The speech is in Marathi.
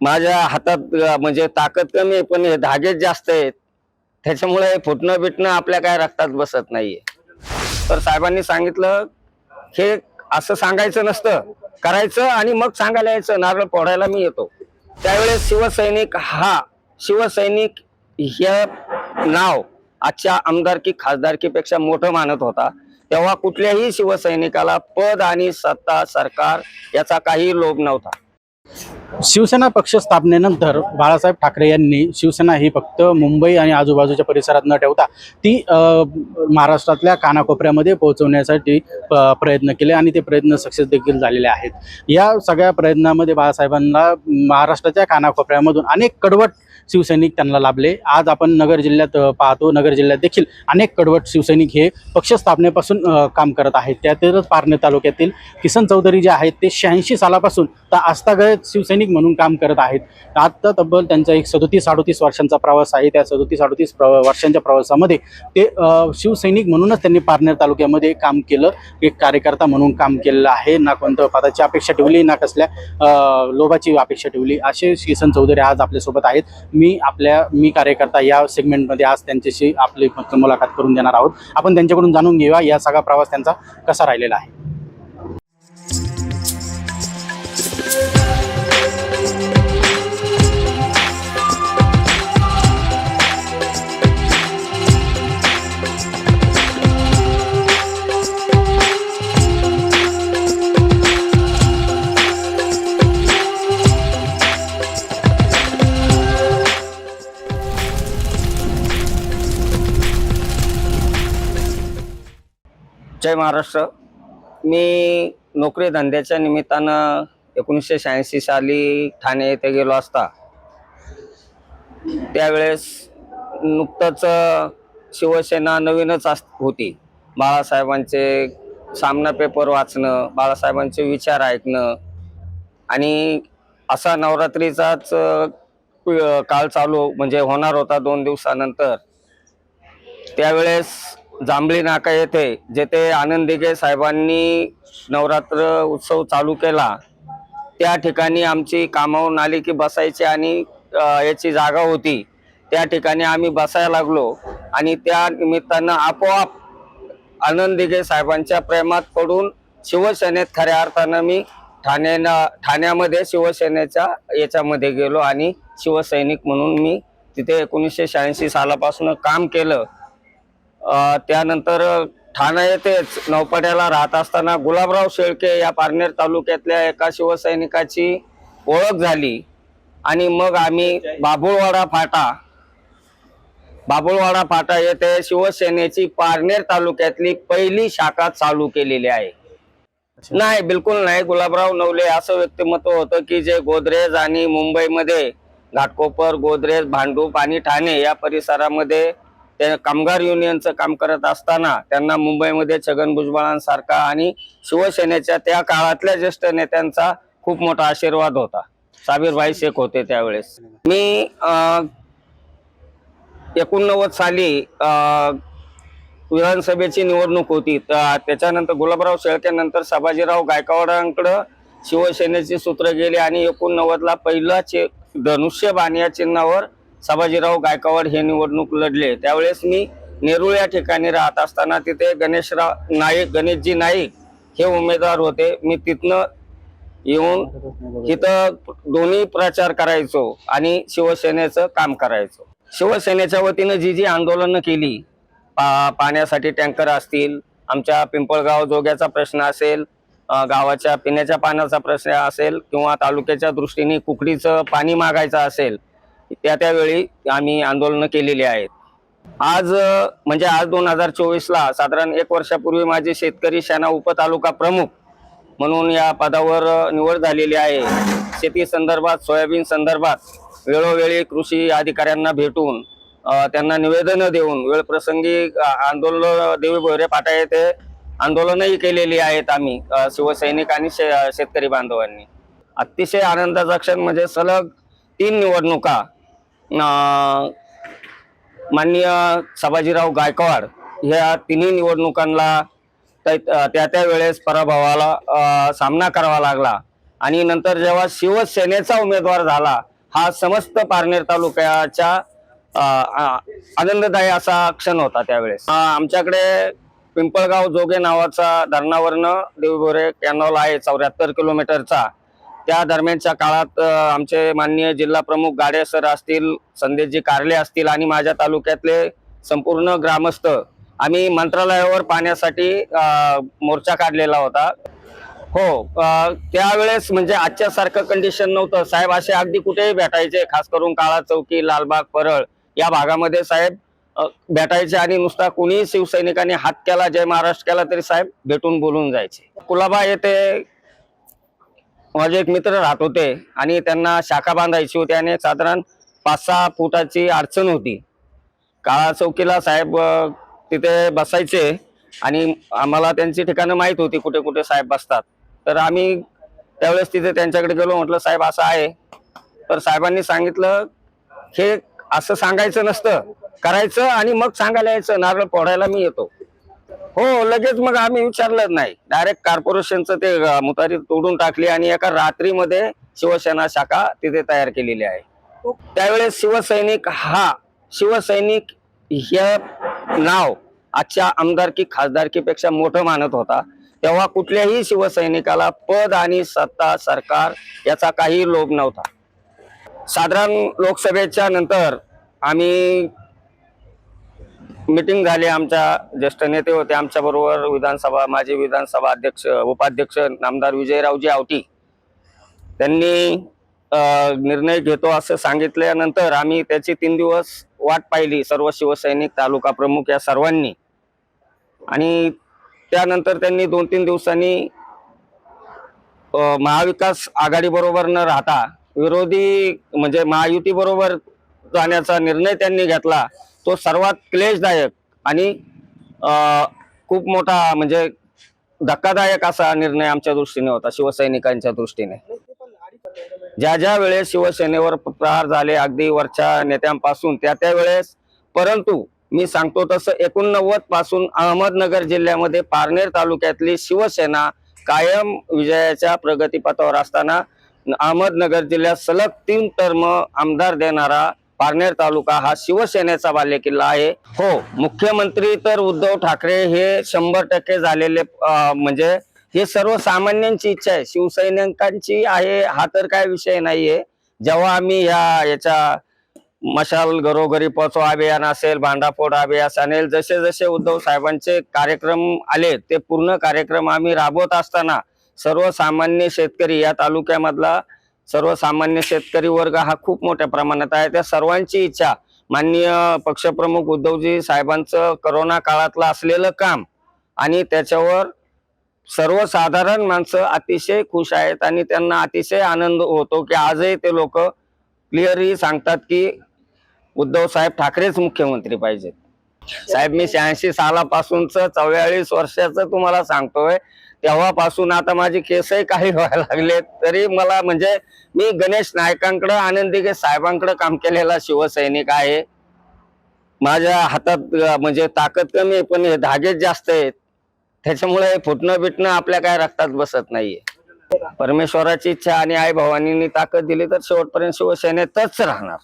माझ्या हातात म्हणजे ताकद कमी आहे पण हे धागेच जास्त आहेत. त्याच्यामुळे फुटणं बिटणं आपल्या काय रक्तात बसत नाहीये. तर साहेबांनी सांगितलं हे असं सांगायचं नसतं. करायचं आणि मग सांगायला यायचं. नारळ पोडायला मी येतो. त्यावेळेस शिवसैनिक हा शिवसैनिक हे नाव आजच्या आमदारकी खासदारकीपेक्षा मोठं मानत होता. तेव्हा कुठल्याही शिवसैनिकाला पद आणि सत्ता सरकार याचा काही लोभ नव्हता. शिवसेना पक्ष स्थापनेनंतर बाळासाहेब ठाकरे यांनी शिवसेना ही फक्त मुंबई आणि आजूबाजूच्या परिसरात न ठेवता ती महाराष्ट्रातल्या कानाकोपऱ्यामध्ये पोहोचवण्यासाठी प- प्रयत्न केले आणि ते प्रयत्न सक्सेस देखील झालेले आहेत. या सगळ्या प्रयत्नामध्ये बाळासाहेबांना महाराष्ट्राच्या कानाकोपऱ्यामधून अनेक कडवट शिवसैनिक त्यांना लाभले. आज आपण नगर जिल्ह्यात पाहतो. नगर जिल्ह्यात देखील अनेक कडवट शिवसैनिक हे पक्ष स्थापनेपासून काम करत आहेत. त्यातीलच पारणे तालुक्यातील किसन चौधरी जे आहेत ते शहाऐंशी सालापासून तर आस्थागत शिवसैनिक म्हणून काम करत आहेत. आता तब्बल त्यांचा एक सदोतीस अडोतीस वर्षांचा प्रवास आहे. त्या सदोतीस अडोतीस वर्षांच्या प्रवासामध्ये ते शिवसैनिक म्हणूनच त्यांनी पारनेर तालुक्यामध्ये काम केलं. एक कार्यकर्ता म्हणून काम केलेलं आहे. ना कोणतं पदाची अपेक्षा ठेवली ना कसल्या लोभाची अपेक्षा ठेवली. असे किसन चौधरी आज आपल्यासोबत आहेत. मी आपल्या मी कार्यकर्ता या सेगमेंटमध्ये आज त्यांच्याशी आपली मुलाखत करून देणार आहोत. आपण त्यांच्याकडून जाणून घेऊया या सगळा प्रवास त्यांचा कसा राहिलेला आहे. जय महाराष्ट्र. मी नोकरी धंद्याच्या निमित्तानं एकोणीसशे शहाऐंशी साली ठाणे येथे गेलो असता. त्यावेळेस नुकतंच शिवसेना नवीनच अस होती. बाळासाहेबांचे सामना पेपर वाचणं बाळासाहेबांचे विचार ऐकणं आणि असा नवरात्रीचाच काळ चालू म्हणजे होणार होता दोन दिवसानंतर. त्यावेळेस जांभळी नाका येथे जेथे आनंद दिघे साहेबांनी नवरात्र उत्सव चालू केला त्या ठिकाणी आमची कामावून आली की बसायची आणि याची जागा होती. त्या ठिकाणी आम्ही बसायला लागलो आणि त्या निमित्तानं आपोआप आनंद दिघे साहेबांच्या प्रेमात पडून शिवसेनेत खऱ्या अर्थानं मी ठाण्यानं ठाण्यामध्ये शिवसेनेच्या याच्यामध्ये गेलो आणि शिवसैनिक म्हणून मी तिथे एकोणीसशे शहाऐंशी सालापासून काम केलं. त्यानंतर ठाणे येथेच नौपाड्याला राहत असताना गुलाबराव शेळके या पारनेर तालुक्यातल्या एका शिवसैनिकाची ओळख झाली. आणि मग आम्ही बाबुळवाडा फाटा बाबुळवाडा फाटा येथे शिवसेनेची पारनेर तालुक्यातली पहिली शाखा चालू केलेली आहे. नाही बिलकुल नाही. गुलाबराव नवले असं व्यक्तिमत्व होतं की जे गोदरेज आणि मुंबईमध्ये घाटकोपर गोदरेज भांडूप आणि ठाणे या परिसरामध्ये त्या कामगार युनियनचं काम करत असताना त्यांना मुंबईमध्ये छगन भुजबळांसारखा आणि शिवसेनेच्या त्या काळातल्या ज्येष्ठ नेत्यांचा खूप मोठा आशीर्वाद होता. साबीरभाई शेख होते त्यावेळेस. मी अं, एकोणनव्वद साली अं, विधानसभेची निवडणूक होती. त्याच्यानंतर गुलाबराव शेळकेनंतर संभाजीराव गायकवाडांकडं शिवसेनेची सूत्र गेली आणि एकोणनव्वदला पहिला चे धनुष्यबाण या चिन्हावर संभाजीराव गायकवाड हे निवडणूक लढले. त्यावेळेस मी नेरुळ या ठिकाणी राहत असताना तिथे गणेशराव नाईक गणेशजी नाईक हे उमेदवार होते. मी तिथनं येऊन इथं दोन्ही प्रचार करायचो आणि शिवसेनेचं काम करायचो. शिवसेनेच्या वतीनं जी जी आंदोलनं केली पा पाण्यासाठी टँकर असतील आमच्या पिंपळगाव जोग्याचा प्रश्न असेल गावाच्या पिण्याच्या पाण्याचा प्रश्न असेल किंवा तालुक्याच्या दृष्टीने कुकडीचं पाणी मागायचं असेल त्या त्यावेळी आम्ही आंदोलनं केलेली आहेत. आज म्हणजे आज दोन हजार चोवीसला साधारण एक वर्षापूर्वी माझे शेतकरी शाना उपतालुका प्रमुख म्हणून या पदावर निवड झालेली आहे. शेती संदर्भात सोयाबीन संदर्भात वेळोवेळी कृषी अधिकाऱ्यांना भेटून त्यांना निवेदनं देऊन वेळप्रसंगी आंदोलन देवी भोरे पाटा येथे आंदोलनही केलेली आहेत आम्ही शिवसैनिक आणि शे- शेतकरी बांधवांनी. अतिशय आनंदाचा क्षण म्हणजे सलग तीन निवडणुका माननीय संभाजीराव गायकवाड ह्या तिन्ही निवडणुकांना त्या त्या त्या वेळेस पराभवाला सामना करावा लागला. आणि नंतर जेव्हा शिवसेनेचा उमेदवार झाला हा समस्त पारनेर तालुक्याच्या आनंददायी असा क्षण होता त्यावेळेस. आमच्याकडे पिंपळगाव जोगे नावाचा धरणावरनं देवगोरे कॅनॉल आहे चौऱ्याहत्तर किलोमीटरचा. त्या दरम्यानच्या काळात आमचे माननीय जिल्हा प्रमुख गाडे सर असतील संदेशजी कारले असतील आणि माझ्या तालुक्यातले संपूर्ण ग्रामस्थ आम्ही मंत्रालयावर पाण्यासाठी मोर्चा काढलेला होता. हो त्यावेळेस म्हणजे आजच्या सारखं कंडिशन नव्हतं. साहेब असे अगदी कुठेही भेटायचे खास करून काळा चौकी लालबाग परळ या भागामध्ये साहेब भेटायचे आणि नुसता कुणीही शिवसैनिकांनी हात केला जय महाराष्ट्र केला तरी साहेब भेटून बोलून जायचे. कुलाबा येथे माझे एक मित्र राहत होते आणि त्यांना शाखा बांधायची होती आणि साधारण पाच सहा फुटाची अडचण होती. काळा चौकीला साहेब तिथे बसायचे आणि आम्हाला त्यांची ठिकाणं माहीत होती कुठे कुठे साहेब बसतात. तर आम्ही त्यावेळेस तिथे त्यांच्याकडे गेलो म्हटलं साहेब असं आहे. तर साहेबांनी सांगितलं हे असं सांगायचं नसतं. करायचं आणि मग सांगायला यायचं. नारळ पोडायला मी येतो. हो लगेच मग आम्ही विचारलं नाही. डायरेक्ट कॉर्पोरेशनचं ते अ, मुतारी तोडून टाकली आणि एका रात्रीमध्ये शिवसेना शाखा तिथे तयार केलेली आहे. त्यावेळेस शिवसैनिक हा शिवसैनिक हे नाव आजच्या आमदारकी खासदारकीपेक्षा मोठं मानत होता. तेव्हा कुठल्याही शिवसैनिकाला पद आणि सत्ता सरकार याचा काही लोभ नव्हता. साधारण लोकसभेच्या नंतर आम्ही मीटिंग झाली आमच्या ज्येष्ठ नेते होते आमच्याबरोबर विधानसभा माजी विधानसभा अध्यक्ष उपाध्यक्ष नामदार विजयरावजी आवटी. त्यांनी निर्णय घेतो असं सांगितल्यानंतर आम्ही त्याची तीन दिवस वाट पाहिली सर्व शिवसैनिक तालुका प्रमुख या सर्वांनी. आणि त्यानंतर त्यांनी दोन तीन दिवसांनी महाविकास आघाडी बरोबर न राहता विरोधी म्हणजे महायुती बरोबर जाण्याचा निर्णय त्यांनी घेतला. तो सर्वात क्लेशदायक आणि खूप मोठा म्हणजे धक्कादायक असा निर्णय आमच्या दृष्टीने होता शिवसैनिकांच्या दृष्टीने. ज्या ज्या वेळेस शिवसेनेवर प्रहार झाले अगदी वरच्या नेत्यांपासून त्या त्या वेळेस परंतु मी सांगतो तसं एकोणनव्वदपासून अहमदनगर जिल्ह्यामध्ये पारनेर तालुक्यातली शिवसेना कायम विजयाच्या प्रगतीपथावर असताना अहमदनगर जिल्ह्यात सलग तीन टर्म आमदार देणारा पारनेर तालुका हा शिवसेनेचा बालेकिल्ला आहे. हो. मुख्यमंत्री तर उद्धव ठाकरे हे शंभर टक्के झालेले म्हणजे हे सर्वसामान्यांची इच्छा आहे. शिवसैनिकांची आहे हा तर काय विषय नाहीये. जेव्हा आम्ही या याच्या मशाल घरोघरी पोचवा अभियान असेल भांडाफोड अभियान असेल जसे जसे उद्धव साहेबांचे कार्यक्रम आले ते पूर्ण कार्यक्रम आम्ही राबवत असताना सर्वसामान्य शेतकरी या तालुक्यामधला सर्वसामान्य शेतकरी वर्ग हा खूप मोठ्या प्रमाणात आहे. त्या सर्वांची इच्छा माननीय पक्षप्रमुख उद्धवजी साहेबांचं करोना काळातलं असलेलं काम आणि त्याच्यावर सर्वसाधारण माणसं अतिशय खुश आहेत आणि त्यांना अतिशय आनंद होतो की आजही ते लोक क्लिअरली सांगतात की उद्धव साहेब ठाकरेच मुख्यमंत्री पाहिजेत. साहेब मी शहाऐंशी सालापासूनच चव्वेचाळीस वर्षाचं तुम्हाला सांगतोय. तेव्हापासून आता माझे केसही काही व्हायला लागले तरी मला म्हणजे मी गणेश नायकांकडं आनंदी साहेबांकडे काम केलेला शिवसैनिक आहे. माझ्या हातात म्हणजे ताकद कमी आहे पण हे धागेच जास्त आहेत. त्याच्यामुळे फुटणं बिटणं आपल्या काय रक्तात बसत नाहीये. परमेश्वराची इच्छा आणि आई भवानींनी ताकद दिली तर शेवटपर्यंत शिवसेनेतच राहणार.